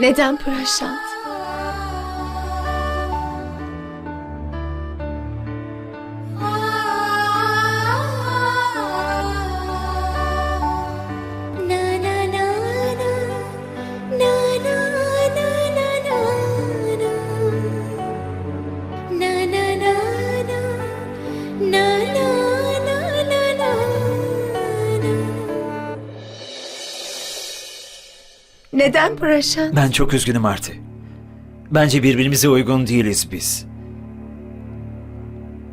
Neden Praşant? Neden Praşant? Ben çok üzgünüm Arti. Bence birbirimize uygun değiliz biz.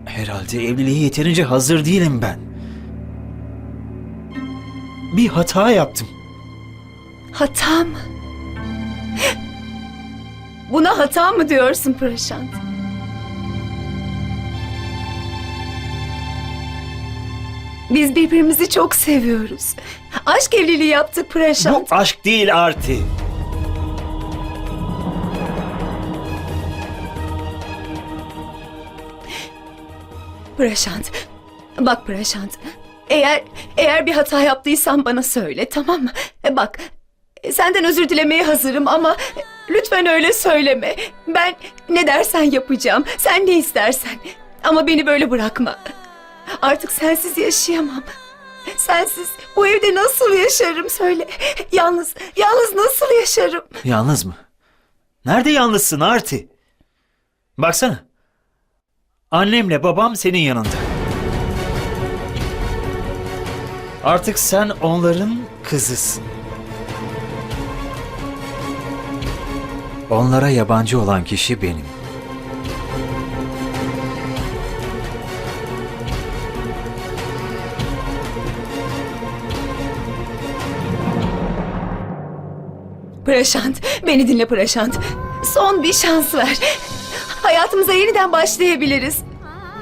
Herhalde evliliğe yeterince hazır değilim ben. Bir hata yaptım. Hata mı? Buna hata mı diyorsun Praşant? Biz birbirimizi çok seviyoruz. Aşk evliliği yaptık Bu Praşant. aşk değil Arti. Praşant. Bak Praşant. Eğer eğer bir hata yaptıysam bana söyle tamam mı? E, Bak senden özür dilemeye hazırım ama lütfen öyle söyleme. Ben ne dersen yapacağım. Sen ne istersen. Ama beni böyle bırakma. Artık sensiz yaşayamam. Sensiz bu evde nasıl yaşarım söyle. Yalnız, yalnız nasıl yaşarım? Yalnız mı? Nerede yalnızsın Arti? Baksana. Annemle babam senin yanında. Artık sen onların kızısın. Onlara yabancı olan kişi benim. Praşant, beni dinle Praşant. Son bir şans ver. Hayatımıza yeniden başlayabiliriz.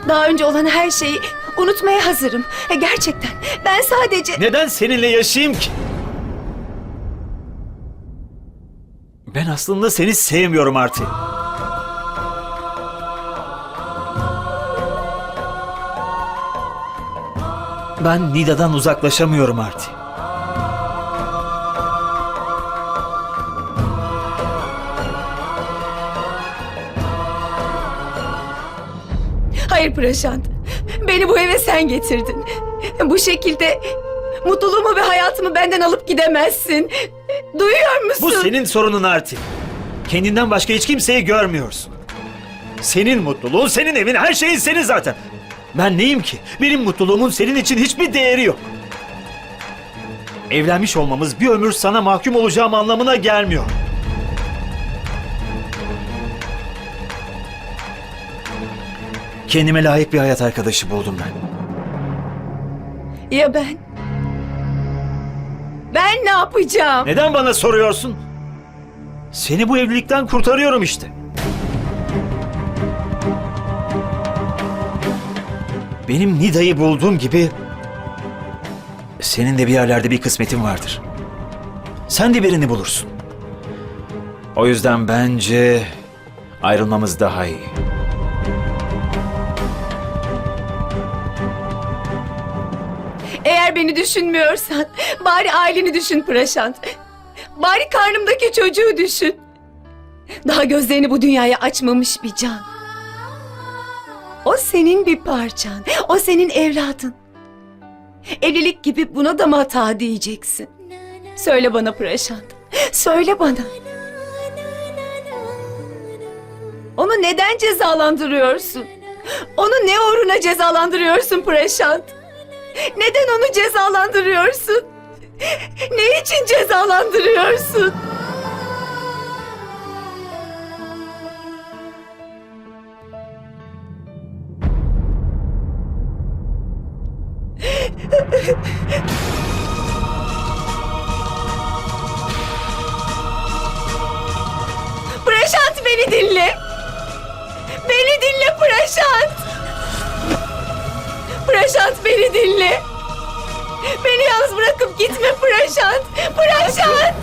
Daha önce olan her şeyi unutmaya hazırım. E, Gerçekten. Ben sadece... Neden seninle yaşayayım ki? Ben aslında seni sevmiyorum Arti. Ben Nida'dan uzaklaşamıyorum Arti. Hayır Praşant. Beni bu eve sen getirdin. Bu şekilde mutluluğumu ve hayatımı benden alıp gidemezsin. Duyuyor musun? Bu senin sorunun Arti. Kendinden başka hiç kimseyi görmüyorsun. Senin mutluluğun, senin evin, her şeyin senin zaten. Ben neyim ki? Benim mutluluğumun senin için hiçbir değeri yok. Evlenmiş olmamız bir ömür sana mahkum olacağım anlamına gelmiyor. Kendime layık bir hayat arkadaşı buldum ben. Ya ben? Ben ne yapacağım? Neden bana soruyorsun? Seni bu evlilikten kurtarıyorum işte. Benim Nida'yı bulduğum gibi senin de bir yerlerde bir kısmetin vardır. Sen de birini bulursun. O yüzden bence ayrılmamız daha iyi. Eğer beni düşünmüyorsan bari aileni düşün Praşant. Bari karnımdaki çocuğu düşün. Daha gözlerini bu dünyaya açmamış bir can. O senin bir parçan. O senin evladın. Evlilik gibi buna da mı hata diyeceksin? Söyle bana Praşant. Söyle bana. Onu neden cezalandırıyorsun? Onu ne uğruna cezalandırıyorsun Praşant? Neden onu cezalandırıyorsun? Ne için cezalandırıyorsun? Praşant beni dinle. Beni dinle Praşant. Praşant beni dinle. Beni yalnız bırakıp gitme Praşant. Praşant.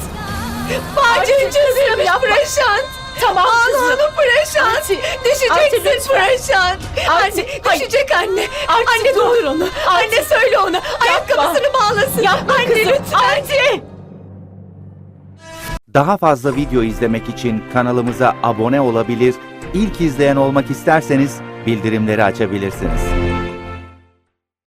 Bacın çözülmüş Praşant. Tamam Ağla kızım. onu Praşant. Arti, Düşeceksin Arti. Praşant. Arti, Anne düşecek anne. Arti, anne dur. doğur onu. Anne söyle ona. Ayakkabısını bağlasın. Yapma anne kızım. lütfen. Arti. Daha fazla video izlemek için kanalımıza abone olabilir, ilk izleyen olmak isterseniz bildirimleri açabilirsiniz.